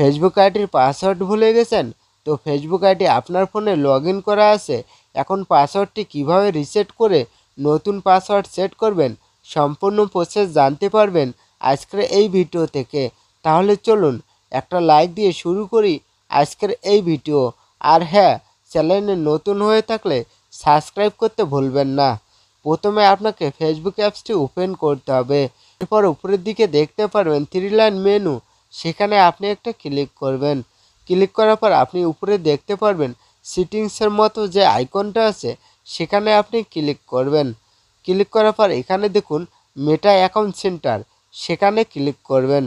Facebook আইডির password ভুলে গেছেন? তো ফেসবুক আইডি আপনার ফোনে লগ করা আছে। এখন পাসওয়ার্ডটি কীভাবে রিসেট করে নতুন পাসওয়ার্ড সেট করবেন, সম্পূর্ণ প্রসেস জানতে পারবেন আজকের এই ভিডিও থেকে। তাহলে চলুন, একটা লাইক দিয়ে শুরু করি আজকের এই ভিডিও আর হ্যাঁ চ্যানেলে নতুন হয়ে থাকলে সাবস্ক্রাইব করতে ভুলবেন না। প্রথমে আপনাকে ফেসবুক অ্যাপসটি ওপেন করতে হবে। এরপর উপরের দিকে দেখতে পারবেন থ্রি লাইন মেনু সেখানে আপনি একটা ক্লিক করবেন। ক্লিক করার পর আপনি উপরে দেখতে পারবেন সিটিংসের মতো যে আইকনটা আছে, সেখানে আপনি ক্লিক করবেন। ক্লিক করার পর এখানে দেখুন মেটা অ্যাকাউন্ট সেন্টার সেখানে ক্লিক করবেন।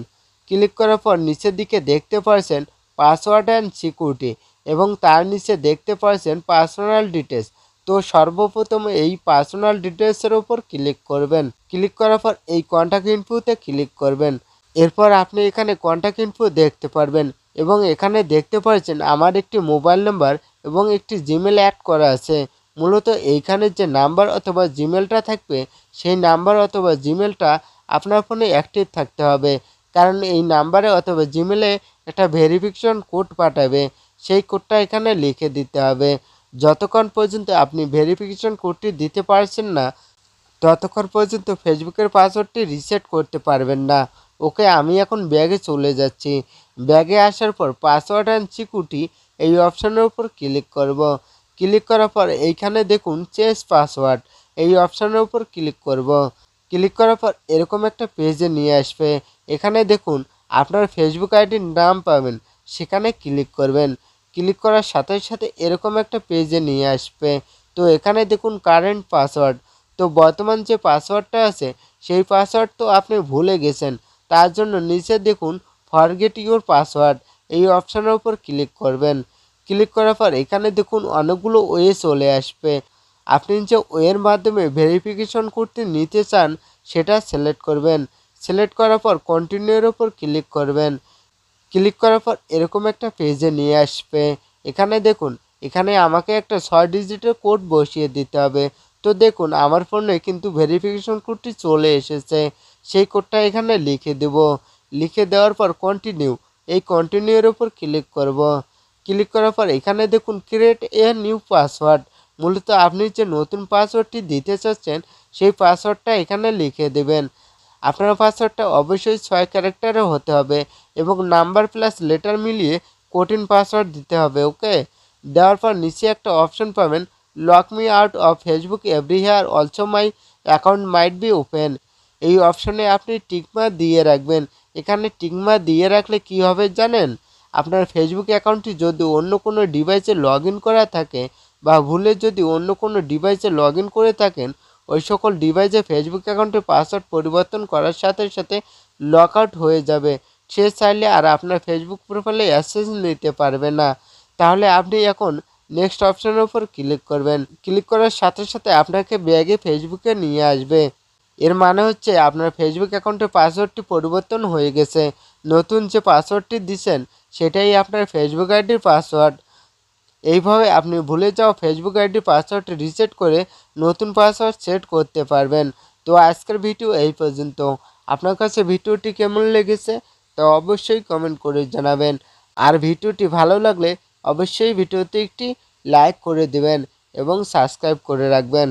ক্লিক করার পর নিচের দিকে দেখতে পারছেন পাসওয়ার্ড অ্যান্ড সিকিউরিটি এবং তার নিচে দেখতে পারছেন পার্সোনাল ডিটেলস তো সর্বপ্রথম এই পার্সোনাল ডিটেলসের ওপর ক্লিক করবেন। ক্লিক করার পর এই কন্ট্যাক্ট ইনফোতে ক্লিক করবেন। এরপর আপনি এখানে কন্ট্যাক্ট ইনফো দেখতে পারবেন এবং এখানে দেখতে পাচ্ছেন আমার একটি মোবাইল নাম্বার এবং একটি জিমেল অ্যাড করা আছে। মূলত এইখানে যে নাম্বার অথবা জিমেলটা থাকবে, সেই নাম্বার অথবা জিমেলটা আপনার ফোনে অ্যাক্টিভ থাকতে হবে। কারণ এই নাম্বারে অথবা জিমেলে একটা ভেরিফিকেশন কোড পাঠাবে, সেই কোডটা এখানে লিখে দিতে হবে। যতক্ষণ পর্যন্ত আপনি ভেরিফিকেশন কোডটি দিতে পারছেন না, ততক্ষণ পর্যন্ত ফেসবুকের পাসওয়ার্ডটি রিসেট করতে পারবেন না। ওকে আমি এখন ব্যাগে চলে যাচ্ছি। ব্যাগে আসার পর পাসওয়ার্ড অ্যান্ড সিকিউরিটি এই অপশানের উপর ক্লিক করব। ক্লিক করার পর এইখানে দেখুন চেস পাসওয়ার্ড এই অপশানের উপর ক্লিক করব। ক্লিক করার পর এরকম একটা পেজে নিয়ে আসবে। এখানে দেখুন আপনার ফেসবুক আইডির নাম পাবেন, সেখানে ক্লিক করবেন। ক্লিক করার সাথে সাথে এরকম একটা পেজে নিয়ে আসবে। তো এখানে দেখুন কারেন্ট পাসওয়ার্ড তো বর্তমান যে পাসওয়ার্ডটা আছে, সেই পাসওয়ার্ড তো আপনি ভুলে গেছেন। তার জন্য নিচে দেখুন ফরগেট ইউর পাসওয়ার্ড এই অপশানের উপর ক্লিক করবেন। ক্লিক করার পর এখানে দেখুন অনেকগুলো ওয়ে চলে আসবে। আপনি যে ওয়ের মাধ্যমে ভেরিফিকেশন করতে নিতে চান, সেটা সিলেক্ট করবেন। সিলেক্ট করার পর কন্টিনিউর ওপর ক্লিক করবেন। ক্লিক করার পর এরকম একটা পেজে নিয়ে আসবে। এখানে দেখুন, এখানে আমাকে একটা ছয় ডিজিটের কোড বসিয়ে দিতে হবে। তো দেখুন, আমার ফোনে কিন্তু ভেরিফিকেশন কোডটি চলে এসেছে। সেই কোডটা এখানে লিখে দেব। লিখে দেওয়ার পর কন্টিনিউ এই কন্টিনিউয়ের উপর ক্লিক করব। ক্লিক করার পর এখানে দেখুন ক্রিয়েট এ নিউ পাসওয়ার্ড মূলত আপনি যে নতুন পাসওয়ার্ডটি দিতে চাচ্ছেন, সেই পাসওয়ার্ডটা এখানে লিখে দেবেন। আপনার পাসওয়ার্ডটা অবশ্যই ছয় ক্যারেক্টারে হতে হবে এবং নাম্বার প্লাস লেটার মিলিয়ে কঠিন পাসওয়ার্ড দিতে হবে ওকে দেওয়ার পর নিচে একটা অপশন পাবেন lock me out of Facebook everywhere also my account might be open এই অপশনে আপনি টিকমা দিয়ে রাখবেন। এখানে টিকমা দিয়ে রাখলে কি হবে জানেন? আপনার ফেসবুক অ্যাকাউন্টটি যদি অন্য কোনো ডিভাইসে লগ করা থাকে বা ভুলে যদি অন্য কোনো ডিভাইসে লগ করে থাকেন, ওই সকল ডিভাইসে ফেসবুক অ্যাকাউন্টের পাসওয়ার্ড পরিবর্তন করার সাথে সাথে লক আউট হয়ে যাবে। সে চাইলে আর আপনার ফেসবুক প্রোফাইলে অ্যাক্সেস নিতে পারবে না। তাহলে আপনি এখন নেক্সট অপশানের উপর ক্লিক করবেন। ক্লিক করার সাথে সাথে আপনাকে ব্যাগে ফেসবুকে নিয়ে আসবে। এর মানে হচ্ছে আপনার ফেসবুক অ্যাকাউন্টের পাসওয়ার্ডটি পরিবর্তন হয়ে গেছে। নতুন যে পাসওয়ার্ডটি দিচ্ছেন, সেটাই আপনার ফেসবুক আইডির পাসওয়ার্ড এইভাবে আপনি ভুলে যাওয়া ফেসবুক আইডির পাসওয়ার্ডটি রিসেট করে নতুন পাসওয়ার্ড সেট করতে পারবেন। তো আজকের ভিডিও এই পর্যন্ত। আপনার কাছে ভিডিওটি কেমন লেগেছে, তা অবশ্যই কমেন্ট করে জানাবেন। আর ভিডিওটি ভালো লাগলে অবশ্যই ভিডিওতে একটি লাইক করে দেবেন এবং সাবস্ক্রাইব করে রাখবেন।